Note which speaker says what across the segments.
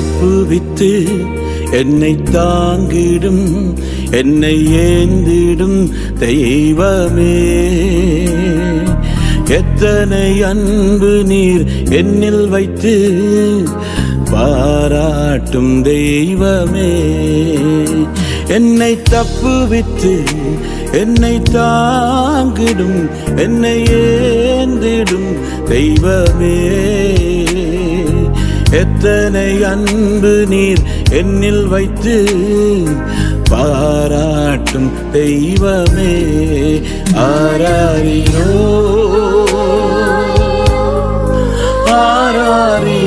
Speaker 1: தப்புவித்து என்னை தாங்கிடும் என்னை ஏந்திடும் தெய்வமே. எத்தனை அன்பு நீர் என்னில் வைத்து பாராட்டும் தெய்வமே. என்னை தப்புவித்து என்னை தாங்கிடும் என்னை ஏந்திடும் தெய்வமே. எத்தனை அன்பு நீர் என்னில் வைத்து பாராட்டும் தெய்வமே ஆராரிரோ ஆராரிரோ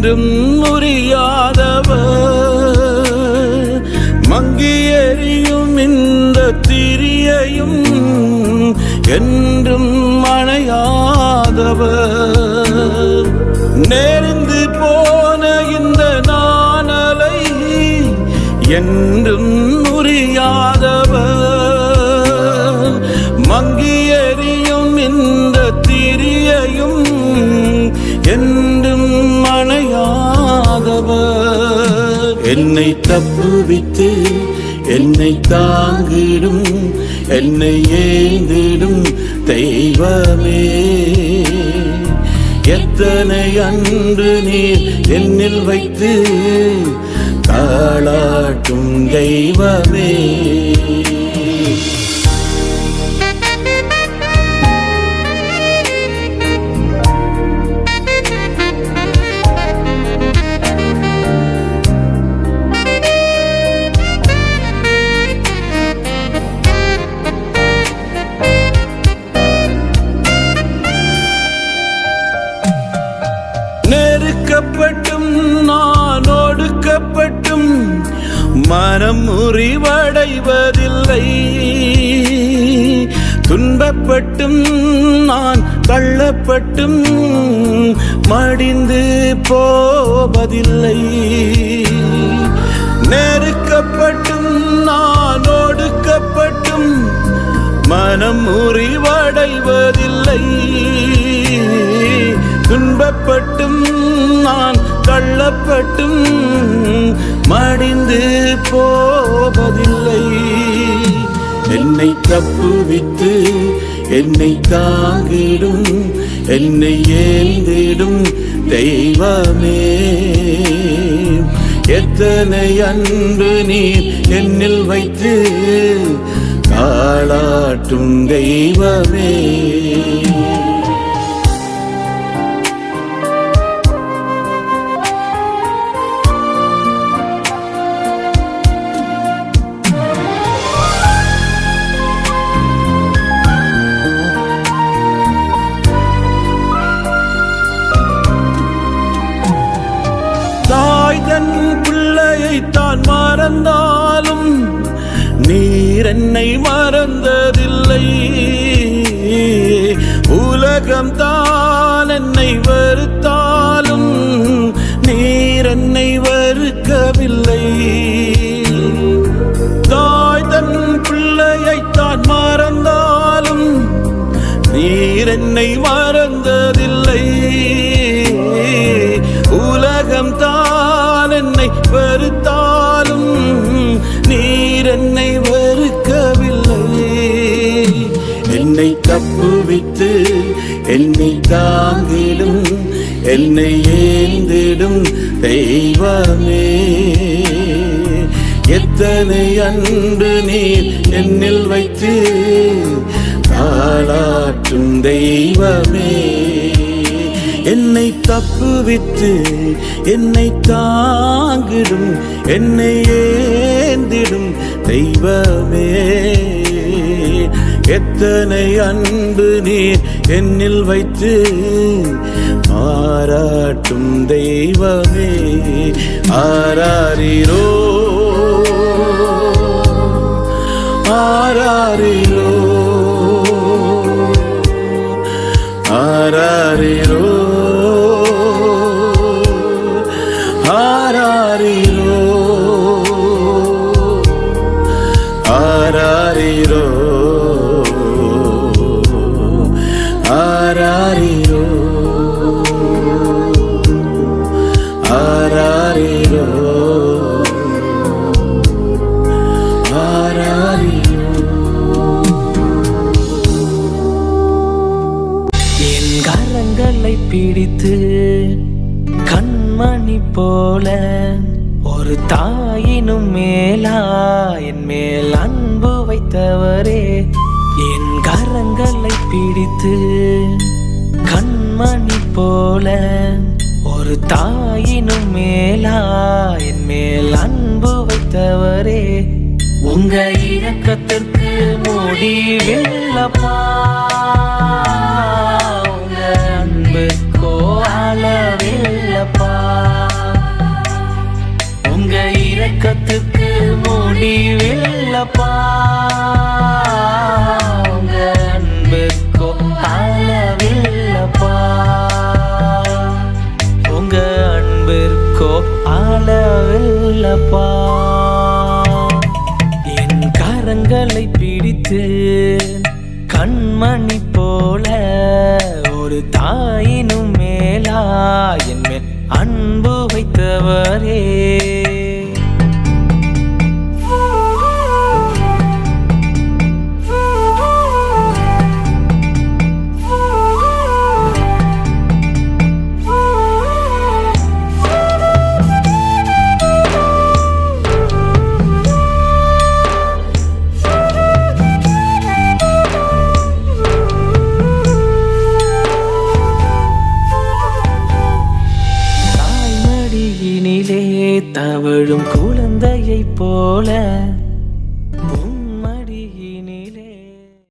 Speaker 1: என்றும் முறியாதவர் மங்கி எறியும் இந்த திரியையும் என்றும் அணையாதவர். நேர்ந்து போன இந்த நாணலை என்றும் முறியாதவர் அவர் என்னை தப்புவித்து என்னை தாங்கிடும் என்னை ஏந்திடும் தெய்வமே. எத்தனை அன்று நீர் என்னில் வைத்து தாளாட்டும் தெய்வமே. மனம் முறிவடைவதில்லை. துன்பப்பட்டும் நான் தள்ளப்பட்டும் மடிந்து போவதில்லை. நெருக்கப்பட்டும் நான் ஒடுக்கப்பட்டும் மனம் முறிவடைவதில்லை. துன்பப்பட்டும் நான் தள்ளப்பட்டும் மடிந்து போவதில்லை. என்னை தப்புவித்து என்னை தாங்கிடும் என்னை ஏந்திடும் தெய்வமே. எத்தனை அன்பு நீர் என்னில் வைத்து காளாட்டும் தெய்வமே. தன் பிள்ளையைத்தான் மறந்தாலும் நீர் என்னை மறந்ததில்லை. உலகம் தான் என்னை வெறுத்தாலும் நீர் என்னை வெறுக்கவில்லை தாய் தன் பிள்ளையைத்தான் மறந்தாலும் நீர் என்னை தாங்கிடும் என்னை ஏந்திடும் தெய்வமே. எத்தனை அன்பு நீர் என்னில் வைத்து தாளாற்றும் தெய்வமே. என்னை தப்புவித்து என்னை தாங்கிடும் என்னை ஏந்திடும் தெய்வமே. எத்தனை அன்பு நீர் என்னில் வைத்து ஆராட்டும் தெய்வமே ஆராரிரோ ஆராரிரோ ஆராரிரோ. ஆராரிரோ. ஆராரிரோ. ஆராரிரோ.
Speaker 2: என் கரங்களை பிடித்து கண்மணி போல ஒரு தாயினும் மேலா என் மேல் அன்பு வைத்தவரே. என் கரங்களை பிடித்து கண்மணி போல ஒரு தாயினும் மேலா என் மேல் அன்பு வைத்தவரே. உங்க இரக்கத்திற்கு முடிவில்லப்பா. உங்க அன்புக்கோ அளவில்லப்பா. உங்க இரக்கத்துக்கு முடிவில்லப்பா தாயினும் மேலா என் மேல் அன்பு வைத்தவரே. தவழும் குழந்தையைப் போல